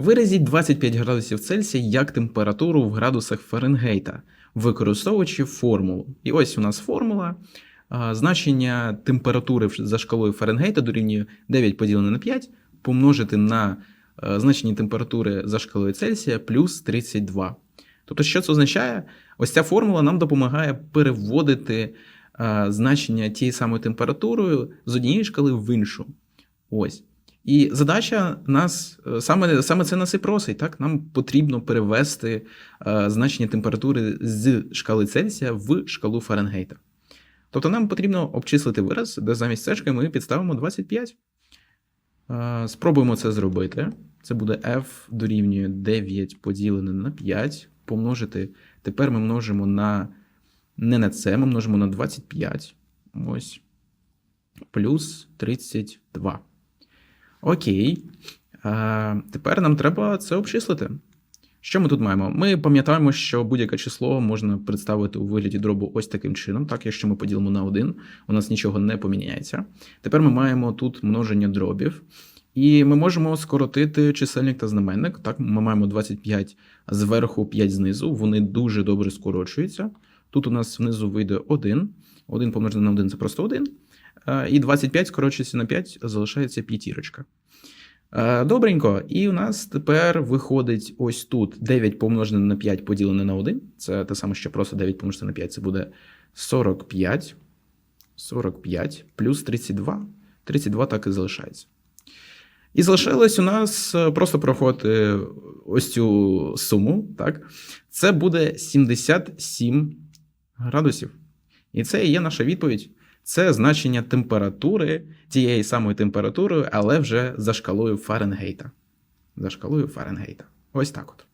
Виразіть 25 градусів Цельсія як температуру в градусах Фаренгейта, використовуючи формулу. І ось у нас формула. Значення температури за шкалою Фаренгейта дорівнює 9 поділене на 5, помножити на е, значення температури за шкалою Цельсія плюс 32. Тобто, що це означає? Ось ця формула нам допомагає переводити е, значення тієї самої температури з однієї шкали в іншу. Ось. І задача нас е, саме, саме це нас і просить. Так? Нам потрібно перевести е, значення температури з шкали Цельсія в шкалу Фаренгейта. Тобто нам потрібно обчислити вираз, де замість цешки ми підставимо 25. Е, Спробуємо це зробити. Це буде f дорівнює 9 поділене на 5. Помножити. Тепер ми множимо на не на це, ми множимо на 25. Ось. Плюс 32. Окей. А, тепер нам треба це обчислити. Що ми тут маємо? Ми пам'ятаємо, що будь-яке число можна представити у вигляді дробу ось таким чином. Так, якщо ми поділимо на 1, у нас нічого не поміняється. Тепер ми маємо тут множення дробів. І ми можемо скоротити чисельник та знаменник. Так, ми маємо 25 зверху, 5 знизу. Вони дуже добре скорочуються. Тут у нас внизу вийде 1. 1 помножене на 1 це просто 1. Е, І 25 скорочується на 5, залишається п'ятірочка. Е, Добренько. І у нас тепер виходить ось тут 9 помножене на 5 поділене на 1. Це те саме, що просто 9 помножити на 5, це буде 45. 45 плюс 32. 32 так і залишається. І залишилось у нас е, просто проходити ось цю суму. Так? Це буде 77 градусів. І це і є наша відповідь. Це значення температури, тієї самої температури, але вже за шкалою Фаренгейта. За шкалою Фаренгейта. Ось так от.